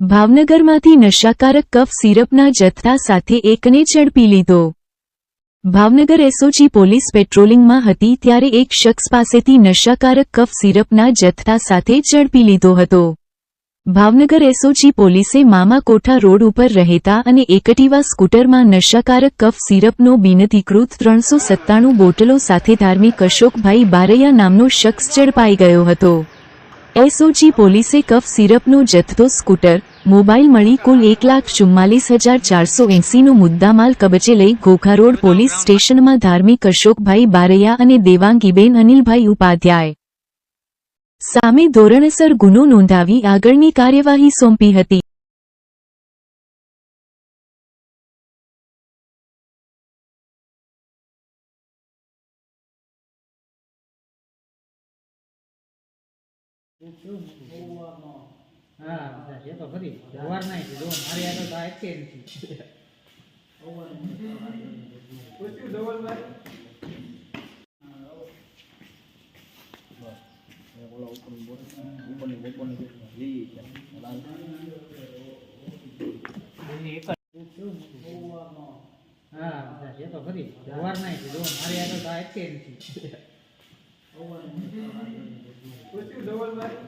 ભાવનગરમાંથી નશાકારક કફ સિરપના જથ્થા સાથે એકને ઝડપી લીધો. ભાવનગર એસઓજી પોલીસ પેટ્રોલિંગમાં હતી ત્યારે એક શખ્સ પાસેથી નશાકારક કફ સિરપના જથ્થા સાથે ઝડપી લીધો હતો. ભાવનગર એસઓજી પોલીસે મામા કોઠા રોડ ઉપર રહેતા અને એકટીવા સ્કૂટરમાં નશાકારક કફ સિરપનો બિનધિકૃત ત્રણસો સત્તાણું બોટલો સાથે ધાર્મિક અશોકભાઈ બારૈયા નામનો શખ્સ ઝડપાઈ ગયો હતો. એસઓજી પોલીસે કફ સિરપનો જથ્થો, સ્કૂટર, મોબાઈલ મળી કુલ એક લાખ ચુમ્માલીસ હજાર ચારસો એંસીનો મુદ્દામાલ કબજે લઈ ઘોઘા રોડ પોલીસ સ્ટેશનમાં ધાર્મિક અશોકભાઈ બારૈયા અને દેવાંગીબેન અનિલભાઈ ઉપાધ્યાય સામે ધોરણસર ગુનો નોંધાવી આગળની કાર્યવાહી સોંપી હતી. હા એ તો ખરી. સવાર ના જો મારી આગળ તો એકે નથી હા એ તો ખરી સવાર ના જો મારી આગળ તો એકે નથી. Thank you.